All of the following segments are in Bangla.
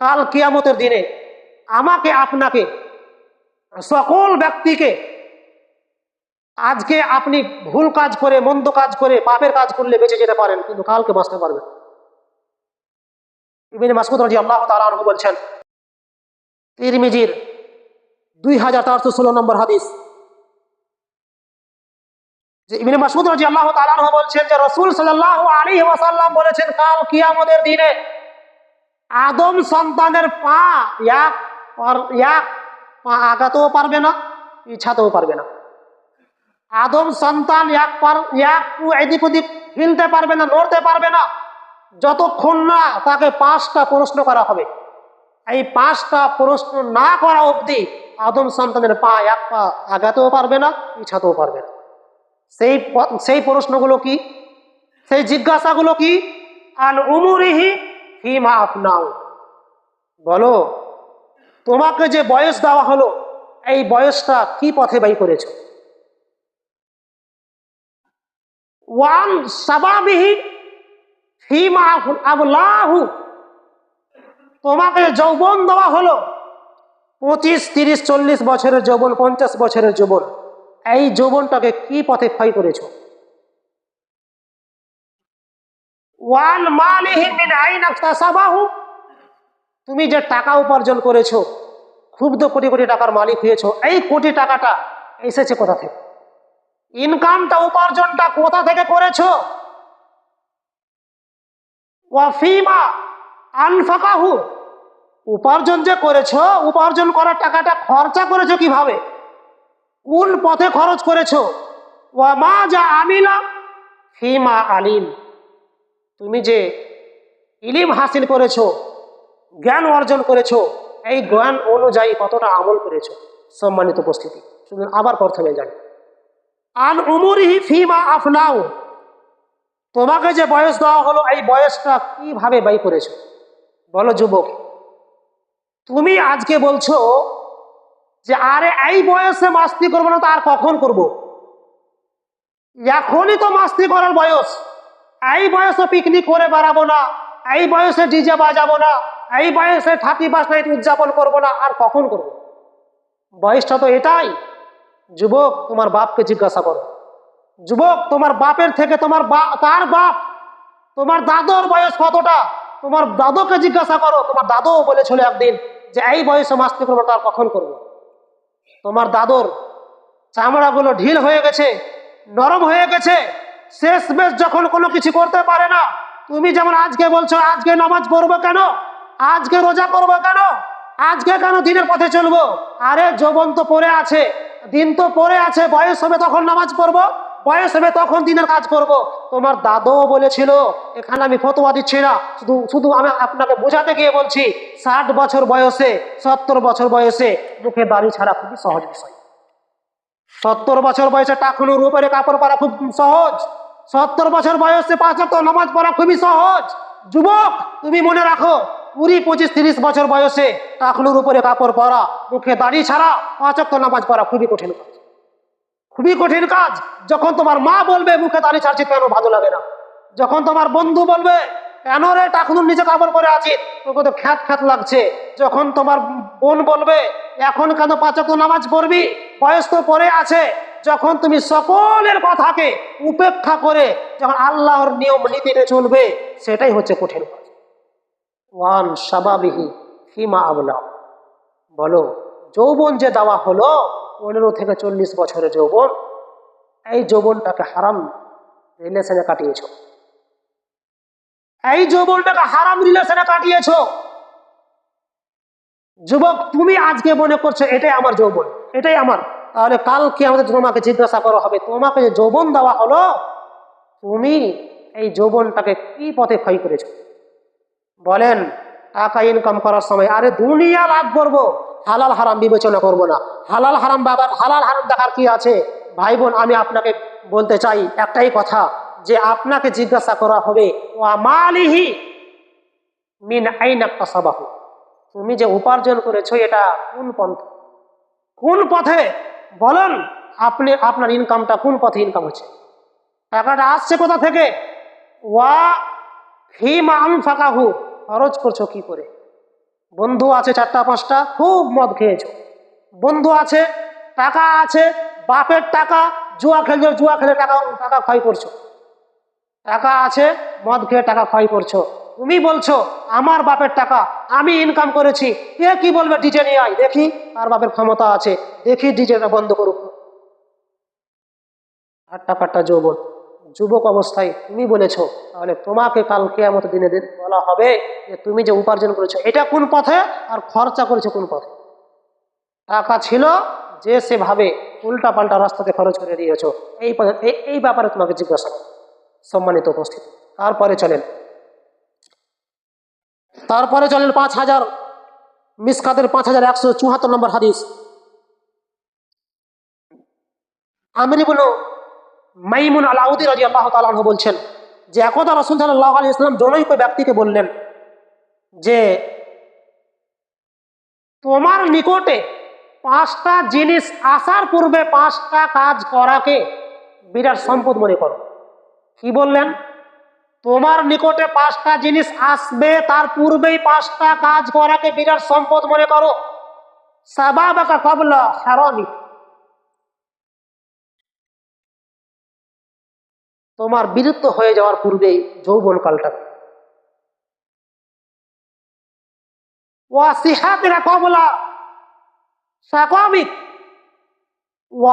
কাল কিয়ামতের দিনে আমাকে, আপনাকে, সকল ব্যক্তিকে আজকে আপনি ভুল কাজ করে, মন্দ কাজ করে, পাপের কাজ করলে বেঁচে যেতে পারেন, কিন্তু কালকে বাঁচতে পারবেন। ইবিন মাসুদ রাজি আল্লাহ আনহু বলছেন, তিরমিজির দুই হাজার চারশো ষোলো নম্বর হাদিস। যে ইবিন মাসুদ রাজি আল্লাহ আনহু বলছেন যে রসুল সাল্লাল্লাহু আলাইহি ওয়াসাল্লাম বলেছেন, কাল কিয়ামতের দিনে আদম সন্তানের পা এক পা আগাতেও পারবে না, পিছাতেও পারবে না। আদম সন্তান এক পার এদিক ওদিক হিলতে পারবে না, নড়তে পারবে না। যতক্ষণ না তাকে পাঁচটা প্রশ্ন করা হবে। এই পাঁচটা প্রশ্ন না করা অবধি আদম সন্তানের পা এক পা আগাতেও পারবে না, পিছাতেও পারবে না। সেই সেই প্রশ্নগুলো কি? সেই জিজ্ঞাসাগুলো কি? আল উমুরিহি ফিমা আফনাও বলো, তোমাকে যে বয়স দেওয়া হলো, এই বয়সটা কি পথে বাই করেছ? ওয়ান সাবাবিহি ফিমা আবলাহু। তোমাকে যৌবন দেওয়া হলো, পঁচিশ, তিরিশ, চল্লিশ বছরের যৌবন, পঞ্চাশ বছরের যৌবন। এই যৌবনটাকে কি পথে ক্ষয় করেছ? ওয়ান মালিহি মিন আইনা তাসাবাহু তুমি যে টাকা উপার্জন করেছ তো কোটি কোটি টাকার মালিক হয়েছো, এই কোটি টাকাটা এসেছে কোথা থেকে? ইনকামটা, উপার্জনটা কোথা থেকে করেছ? ওয়াফিমা আনফাকাহু। উপার্জন যে করেছ, উপার্জন করার টাকাটা খরচা করেছ কীভাবে? কোন পথে খরচ করেছ? ওয়া মা যা আমিলা ফিমা আলিম। তুমি যে ইলিম হাসিল করেছ, জ্ঞান অর্জন করেছ, এই জ্ঞান অনুযায়ী কতটা আমল করেছ? সম্মানিত উপস্থিতি। শুধু আবার প্রথমে যাই। আন উমুরিহি ফিমা আফনাও তোমাকে যে বয়স দেওয়া হলো, এই বয়সটা কীভাবে ব্যয় করেছ? বলো যুবক। তুমি আজকে বলছো যে, আরে এই বয়সে মাস্তি করব না, তো আর কখন করব। এখনই তো মাস্তি করার বয়স। এই বয়সে পিকনিক করে বেড়াবো না, এই বয়সে ডিজে বাজাবো না, এই বয়সে থার্টি পাস নাইট উদযাপন করব না, আর কখন করব? বয়সটা তো এটাই। যুবক, তোমার বাপকে জিজ্ঞাসা করো। যুবক, তোমার বাপের থেকে তোমার তার বাপ, তোমার দাদুর বয়স কতটা? তোমার দাদুকে জিজ্ঞাসা করো। তোমার দাদুও বলেছিল একদিন যে, এই বয়সে মাস্তি করব তার কখন করব? তোমার দাদুর চামড়াগুলো ঢিল হয়ে গেছে, নরম হয়ে গেছে শেষ বেশ যখন কোনো কিছু করতে পারে না, তুমি যেমন আজকে বলছো, আজকে নামাজ পড়ব কেন? আজকে রোজা করব কেন? আজকে কেন দিনের পথে চলবো? আরে, যৌবন তো পড়ে আছে। দিন তো পড়ে আছে, বয়স হবে তখন নামাজ পড়ব? বয়স হবে তখন দিনের কাজ করব। তোমার দাদুও বলেছিল, এখানে আমি ফতোয়া দিচ্ছি না। শুধু শুধু আমি আপনাকে বোঝাতে গিয়ে বলছি, ষাট বছর বয়সে, সত্তর বছর বয়সে মুখে বাড়ি ছাড়া খুবই সহজ বিষয়। সত্তর বছর বয়সে টাকুনুর উপরে কাপড় পরা খুব সহজ। সত্তর বছর বয়সে পাঁচ ওয়াক্ত নামাজ পড়া খুবই সহজ। যুবক, তুমি মনে রাখো, কুড়ি, পঁচিশ, তিরিশ বছর বয়সে টাকনুর উপরে কাপড় পরা মুখে দাড়ি ছাড়া পাঁচ ওয়াক্ত নামাজ পড়া খুবই কঠিন কাজ। খুবই কঠিন কাজ। যখন তোমার মা বলবে, মুখে দাড়ি ছাড়ছি, কেন ভালো লাগে না? যখন তোমার বন্ধু বলবে, কেন রে টাকুনুর নিচে কাপড় পরে আছি? তোকে তো খ্যাত খ্যাত লাগছে। যখন তোমার বোন বলবে, এখন কেন পাঁচক নামাজ পড়বি? বয়স তো পরে আছে, যখন তুমি সকলের কথাকে উপেক্ষা করে যখন আল্লাহর নিয়ম নীতিতে চলবে, সেটাই হচ্ছে কঠিন কাজ। ওয়ান সাবাবিহি ফিমা আবলা। বলো, যৌবন যে দেওয়া হলো, পনেরো থেকে চল্লিশ বছরের যৌবন, এই যৌবনটাকে হারাম রিলেশনে কাটিয়েছ। এই যৌবনটাকে হারাম রিলেশনে কাটিয়েছ। যুবক, তুমি আজকে মনে করছ এটাই আমার যৌবন। এটাই আমার। তাহলে কালকে আমাদের তোমাকে জিজ্ঞাসা করা হবে, তোমাকে যে যৌবন দেওয়া হলো, তুমি এই যৌবনটাকে কি পথে ক্ষয় করেছ? বলেন, টাকা ইনকাম করার সময়, আরে দুনিয়া লাভ করব, হালাল হারাম বিবেচনা করব না। হালাল হারাম বাবার, হালাল হারাম দেখার কি আছে? ভাই বোন, আমি আপনাকে বলতে চাই একটাই কথা, যে আপনাকে জিজ্ঞাসা করা হবে ও আমালিহি মিন আইন একটা সাবাহু তুমি যে উপার্জন করেছ, এটা কোন পন্থ? কোন পথে? বলেন, আপনি, আপনার ইনকামটা কোন পথে ইনকাম হচ্ছে? টাকাটা আসছে কোথা থেকে? ওয়া হিমা আনফাকাহু। খরচ করছ কি করে? বন্ধু আছে চারটা, পাঁচটা, খুব মদ খেয়েছো। বন্ধু আছে, টাকা আছে, বাপের টাকা, জুয়া খেলছো, জুয়া খেলে টাকা টাকা ক্ষয় করছ। টাকা আছে, মদ খেয়ে টাকা ক্ষয় করছ। তুমি বলছো, আমার বাপের টাকা আমি ইনকাম করেছি। কে কি বলবে ডিজে নিয়ে? আয়, দেখি। তার বাপের ক্ষমতা আছে। দেখি ডিজেটা বন্ধ করুক। আটটা পাট্টা যৌবন যুবক অবস্থায় তুমি বলেছ, তাহলে তোমাকে কালকে আমাদের দিনে দিন বলা হবে যে তুমি যে উপার্জন করেছ, এটা কোন পথে আর খরচা করেছ কোন পথে? টাকা ছিল যে সেভাবে উল্টা পাল্টা রাস্তাতে খরচ করে দিয়েছ। এই পথে- এই ব্যাপারে তোমাকে জিজ্ঞাসা সম্মানিত উপস্থিত। তারপরে চলেন। তারপরে চলেন পাঁচ হাজার। মিসকাতের পাঁচ হাজার একশো চুহাত্তর নম্বর হাদিস। আমির বলো মাইমুন আলাউদ্দি রাজি আল্লাহ তালু বলছেন যে একদা রসুল সাল্লাহ আলী ইসলাম জনৈক ব্যক্তিকে বললেন যে তোমার নিকটে পাঁচটা জিনিস আসার পূর্বে পাঁচটা কাজ করাকে বিরাট সম্পদ মনে করো। কি বললেন? তোমার নিকটে পাঁচটা জিনিস আসবে, তার পূর্বেই পাঁচটা কাজ করাকে বিরাট সম্পদ মনে করো। কবলা তোমার বিলুপ্ত হয়ে যাওয়ার পূর্বেই যৌবন কালটা। ওয়াসিহাতিরা কবলা সাকামিক।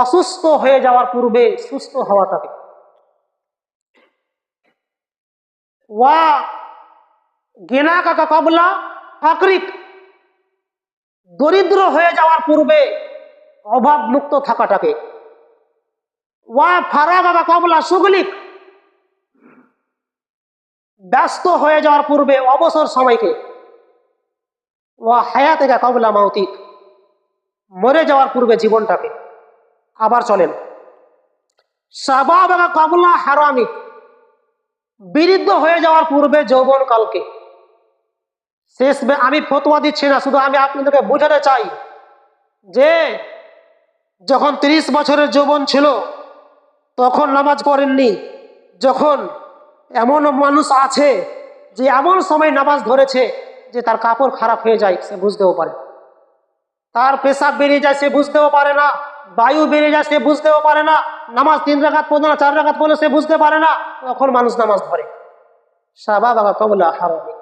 অসুস্থ হয়ে যাওয়ার পূর্বে সুস্থ হওয়াটাকে। ওয়া গেনা কাকা কবলা ফাকরিক দরিদ্র হয়ে যাওয়ার পূর্বে অভাব মুক্ত থাকাটাকে ওয়া ফারা কাকা কবলা সুগলিক ব্যস্ত হয়ে যাওয়ার পূর্বে অবসর সময়কে ওয়া হায়াতে কবলা মাউতিক মরে যাওয়ার পূর্বে জীবনটাকে আবার চলেন সাবাবা কবলা হারামিক বিরুদ্ধ হয়ে যাওয়ার পূর্বে যৌবন কালকে শেষ আমি ফতোয়া দিচ্ছি না, শুধু আমি আপনাদেরকে বোঝাতে চাই যে, যখন তিরিশ বছরের যৌবন ছিল, তখন নামাজ পড়েননি। যখন এমন মানুষ আছে যে এমন সময় নামাজ ধরেছে যে তার কাপড় খারাপ হয়ে যায়, সে বুঝতেও পারে। তার পেশাব বেরিয়ে যায়, সে বুঝতেও পারে না। বায়ু বেরিয়ে যায়, সে বুঝতেও পারে না। নামাজ তিন রাখাত পড়ল না, চার রাখাত পড়ল সে বুঝতে পারে না। তখন মানুষ নামাজ ধরে সাবা বাবা কবলা হারামি।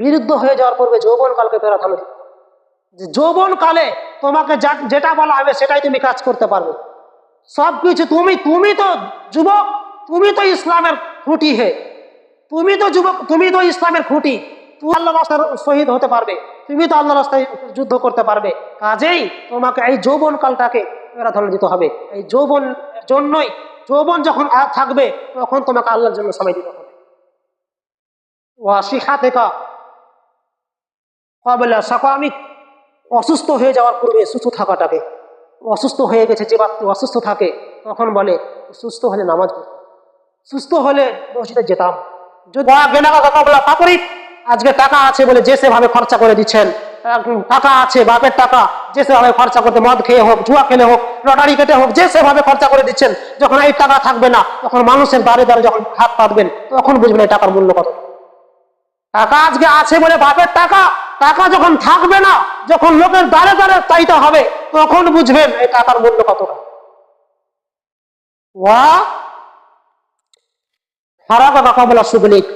বিরুদ্ধ হয়ে যাওয়ার পূর্বে যৌবন কালকে ফেরা থামে যৌবন কালে তোমাকে যেটা বলা হবে, সেটাই তুমি কাজ করতে পারবে। সব কিছু তুমি তুমি তো যুবক, তুমি তো ইসলামের খুঁটি হে। তুমি তো যুবক, তুমি তো ইসলামের খুঁটি। তুমি আল্লাহ শহীদ হতে পারবে। তুমি তো আল্লাহ রাস্তায় যুদ্ধ করতে পারবে। কাজেই তোমাকে এই যৌবন কালটাকে প্রাধান্য দিতে হবে। এই যৌবন জন্যই, যৌবন যখন থাকবে, তখন তোমাকে আল্লাহর জন্য সময় দিতে হবে। সাকামিক অসুস্থ হয়ে যাওয়ার পূর্বে সুস্থ থাকাটাকে, অসুস্থ হয়ে গেছে, যে ব্যক্তি অসুস্থ থাকে, তখন বলে, সুস্থ হলে নামাজ সুস্থ হলে মসজিদে যেতাম। যদি আজকে টাকা আছে বলে যে সেভাবে খরচা করে দিচ্ছেন টাকা আছে, বাপের টাকা, যে সেভাবে খরচা করতে মদ খেয়ে হোক, জুয়া খেলে হোক, লটারি কেটে হোক, যে সেভাবে খরচা করে দিচ্ছেন, যখন এই টাকা থাকবে না, তখন মানুষের দ্বারে দ্বারে যখন হাত পাতবেন, তখন বুঝবেন এই টাকার মূল্য কত। টাকা আজকে আছে বলে বাপের টাকা টাকা যখন থাকবে না, যখন লোকের দ্বারে দ্বারে চাইতে হবে, তখন বুঝবেন এই টাকার মূল্য কতটা। ওয়া খারাপ রকমলা সুগলিক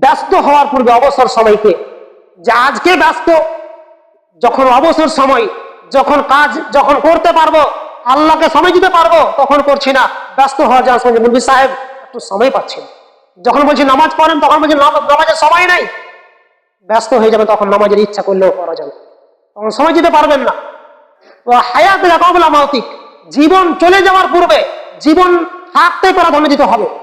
ব্যস্ত হওয়ার পূর্বে অবসর সময়কে। যে আজকে ব্যস্ত, যখন অবসর সময়, যখন কাজ যখন করতে পারব, আল্লাহকে সময় দিতে পারব, তখন করছি না। ব্যস্ত হওয়ার যাওয়ার সময় মুরবি সাহেব একটু সময় পাচ্ছি না। যখন বলছি নামাজ পড়েন, তখন বলছি নামাজ- নামাজের সময় নাই। ব্যস্ত হয়ে যাবে তখন নামাজের ইচ্ছা করলেও করা যাবে। তখন সময় দিতে পারবেন না। হায়াত কবলা মাউতিক। জীবন চলে যাওয়ার পূর্বে জীবন থাকতে প্রাধান্য দিতে হবে।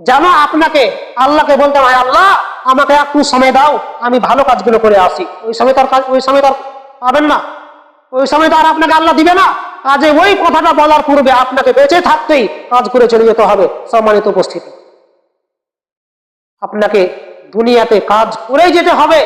যেন আপনাকে, আল্লাহকে বলতে হয়, আল্লাহ, আমাকে একটু সময় দাও, আমি ভালো কাজগুলো করে আসি। ওই সময় তার কাজ, ওই সময় তার পাবেন না। ওই সময় তো আর আপনাকে আল্লাহ দিবে না। কাজে ওই কথাটা বলার পূর্বে আপনাকে বেঁচে থাকতেই কাজ করে চলে যেতে হবে, সম্মানিত উপস্থিতি। আপনাকে দুনিয়াতে কাজ করেই যেতে হবে।